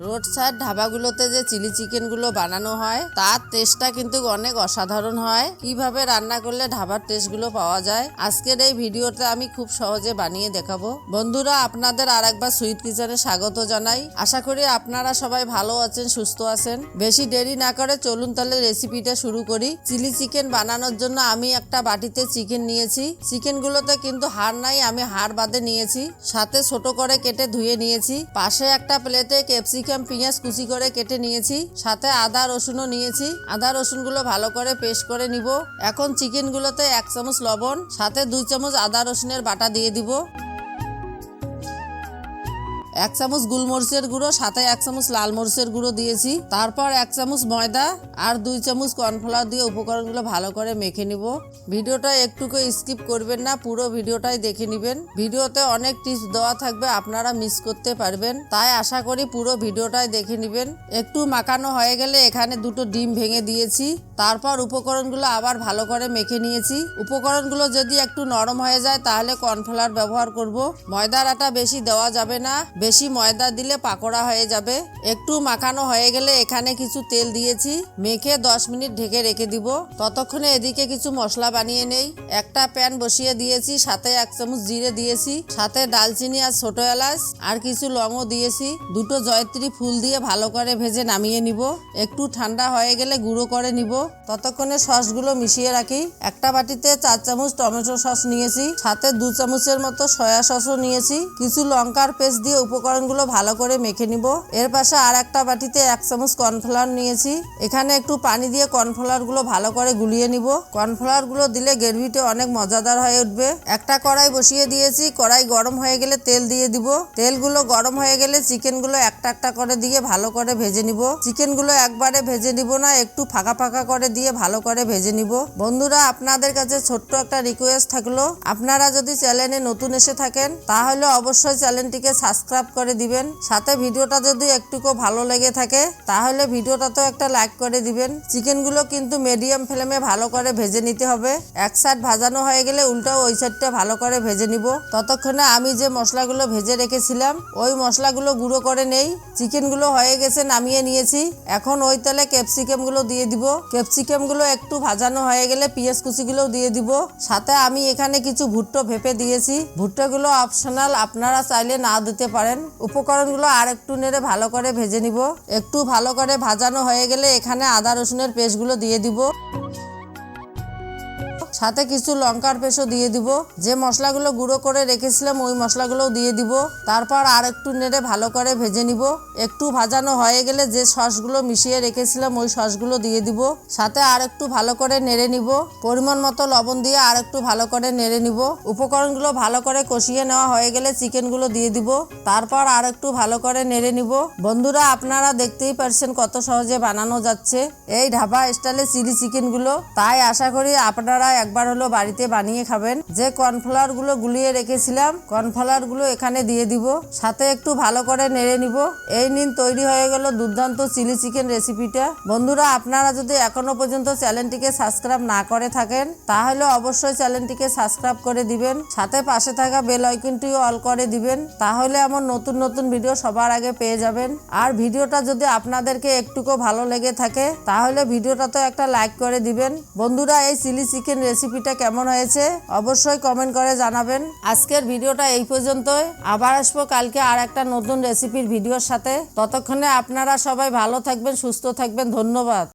Road side ধাবাগুলোতে যে chilli চিকেনগুলো বানানো হয়, তার টেস্টটা কিন্তু অনেক অসাধারণ হয়। কীভাবে রান্না করলে ধাবার টেস্টগুলো পাওয়া যায়, আজকের এই ভিডিওতে আমি খুব সহজে বানিয়ে দেখাবো। বন্ধুরা, আপনাদের আর একবার সুইট কিচেনে স্বাগত জানাই। আশা করি আপনারা সবাই ভালো আছেন, সুস্থ আছেন। বেশি দেরি না করে চলুন তাহলে রেসিপিটা শুরু করি। চিলি চিকেন বানানোর জন্য আমি একটা বাটিতে চিকেন নিয়েছি। চিকেনগুলোতে কিন্তু হাড় নাই, আমি হাড় বাদে নিয়েছি। সাথে ছোট করে কেটে ধুয়ে নিয়েছি। পাশে একটা প্লেটে ক্যাপসিকাম, পেঁয়াজ কুচি করে কেটে নিয়েছি, সাথে আদা, রসুনও নিয়েছি। আদা, রসুনগুলো ভালো করে পেস্ট করে নিব। এখন চিকেনগুলোতে এক চামচ লবণ, সাথে দুই চামচ আদা, রসুনের বাটা দিয়ে দিব। এক চামচ গুলমরিচের গুঁড়ো, সাথে এক চামচ লাল মরিচের গুঁড়ো দিয়েছি। তারপর এক চামচ ময়দা আর দুই চামচ কর্নফ্লাওয়ার দিয়ে উপকরণগুলো ভালো করে মেখে নিব। ভিডিওটা একটুকু স্কিপ করবেন না, পুরো ভিডিওটাই দেখে নেবেন। ভিডিওতে অনেক টিপস দেওয়া থাকবে, আপনারা মিস করতে পারবেন। তাই আশা করি পুরো ভিডিওটাই দেখে নেবেন। একটু মাখানো হয়ে গেলে এখানে দুটো ডিম ভেঙে দিয়েছি। তারপর উপকরণগুলো আবার ভালো করে মেখে নিয়েছি। উপকরণগুলো যদি একটু নরম হয়ে যায়, তাহলে কর্নফ্লাওয়ার ব্যবহার করব। ময়দার আটা বেশি দেওয়া যাবে না। বেশি ময়দা দিলে পাকোড়া হয়ে যাবে। একটু মাখানো হয়ে গেলে এখানে কিছু তেল দিয়েছি। মেখে দশ মিনিট ঢেকে রেখে দিব। ততক্ষণে এদিকে কিছু মশলা বানিয়ে নেই। একটা প্যান বসিয়ে দিয়েছি, সাথে এক চামচ জিরে দিয়েছি, সাথে ডালচিনি আর ছোট এলাচ, আর কিছু লংও দিয়েছি। দুটো জয়ত্রী ফুল দিয়ে ভালো করে ভেজে নামিয়ে নিব। একটু ঠান্ডা হয়ে গেলে গুঁড়ো করে নিব। ততক্ষণে সসগুলো মিশিয়ে রাখি। একটা বাটিতে চার চামচ টমেটো সস নিয়েছি, সাথে দু চামচের মতো সয়া সসও নিয়েছি। কিছু লঙ্কার পেস্ট দিয়ে উপকরণগুলো ভালো করে মেখে নিব। এর পাশে আর একটা বাটিতে এক চামচ কর্নফ্লাওয়ার নিয়েছি। এখানে একটু পানি দিয়ে কর্নফ্লাওয়ারগুলো ভালো করে গুলিয়ে নিব। কর্নফ্লাওয়ারগুলো দিলে গ্রেভিটা অনেক মজাদার হয়ে উঠবে। একটা কড়াই বসিয়ে দিয়েছি। কড়াই গরম হয়ে গেলে তেল দিয়ে দিব। তেলগুলো গরম হয়ে গেলে চিকেনগুলো একটা একটা করে দিয়ে ভালো করে ভেজে নিব। চিকেনগুলো একবারে ভেজে নিব না, একটু ফাঁকা ফাঁকা করে দিয়ে ভালো করে ভেজে নিব। বন্ধুরা, আপনাদের কাছে ছোট্ট একটা রিকোয়েস্ট থাকল। আপনারা যদি চ্যানেলে নতুন এসে থাকেন, তাহলে অবশ্যই চ্যানেলটিকে সাবস্ক্রাইব করে দিবেন। সাথে ভিডিওটা যদি একটুকু ভালো লেগে থাকে, তাহলে ভিডিওটাতে একটা লাইক করে দিবেন। চিকেনগুলো কিন্তু মিডিয়াম ফ্লেমে ভালো করে ভেজে নিতে হবে। এক সাইড ভাজানো হয়ে গেলে উল্টাও ওই সাইডটা ভালো করে ভেজে নিব। ততক্ষণে আমি যে মশলাগুলো ভেজে রেখেছিলাম, ওই মশলাগুলো গুঁড়ো করে নেই। চিকেনগুলো হয়ে গেছে, নামিয়ে নিয়েছি। এখন ওই তেলে ক্যাপসিকামগুলো দিয়ে দিব। ক্যাপসিকামগুলো একটু ভাজানো হয়ে গেলে পেঁয়াজ কুচিগুলোও দিয়ে দিব। সাথে আমি এখানে কিছু ভুট্টো ভেপে দিয়েছি। ভুট্টোগুলো অপশনাল আপনারা চাইলে না দিতে পারেন। উপকরণগুলো আর একটু নেড়ে ভালো করে ভেজে নিব। একটু ভালো করে ভাজানো হয়ে গেলে এখানে আদা রসুনের পেস্টগুলো দিয়ে দিব। সাথে কিছু লঙ্কার পেস্টও দিয়ে দিব। যে মশলাগুলো গুঁড়ো করে রেখেছিলাম, ওই মশলাগুলোও দিয়ে দিব। তারপর আর একটু নেড়ে ভালো করে ভেজে নিব। একটু ভাজানো হয়ে গেলে যে সসগুলো মিশিয়ে রেখেছিলাম, ওই সসগুলো দিয়ে দিব। সাথে আর একটু ভালো করে নেড়ে নিব। পরিমাণ মতো লবণ দিয়ে আর একটু ভালো করে নেড়ে নিব। উপকরণগুলো ভালো করে কষিয়ে নেওয়া হয়ে গেলে চিকেনগুলো দিয়ে দিব। তারপর আর একটু ভালো করে নেড়ে নিব। বন্ধুরা, আপনারা দেখতেই পারছেন কত সহজে বানানো যাচ্ছে। এই ঢাবা স্টাইলে চিলি চিকেনগুলো। তাই আশা করি আপনারা একবার হলো বাড়িতে বানিয়ে খাবেন। যে কর্নফ্লাওয়ারগুলো গুলিয়ে রেখেছিলাম, কর্নফ্লাওয়ারগুলো এখানে দিয়ে দিব। সাথে একটু ভালো করে নেড়ে নিব। এই নিন, তৈরি হয়ে গেল দুর্দান্ত চিলি চিকেন রেসিপিটা। বন্ধুরা, আপনারা যদি এখনও পর্যন্ত চ্যানেলটিকে সাবস্ক্রাইব না করে থাকেন, তাহলে অবশ্যই চ্যানেলটিকে সাবস্ক্রাইব করে দিবেন। সাথে পাশে থাকা বেল আইকনটিও অল করে দিবেন। তাহলে আমার নতুন নতুন ভিডিও সবার আগে পেয়ে যাবেন। আর ভিডিওটা যদি আপনাদেরকে একটুকু ভালো লেগে থাকে, তাহলে ভিডিওটা তো একটা লাইক করে দিবেন। বন্ধুরা, এই চিলি চিকেন রেসিপিটা কেমন হয়েছে, অবশ্যই কমেন্ট করে জানাবেন। আজকের ভিডিওটা এই পর্যন্তই। আবার আসব কালকে আর একটা নতুন রেসিপির ভিডিওর সাথে। ততক্ষণে আপনারা সবাই ভালো থাকবেন, সুস্থ থাকবেন। ধন্যবাদ।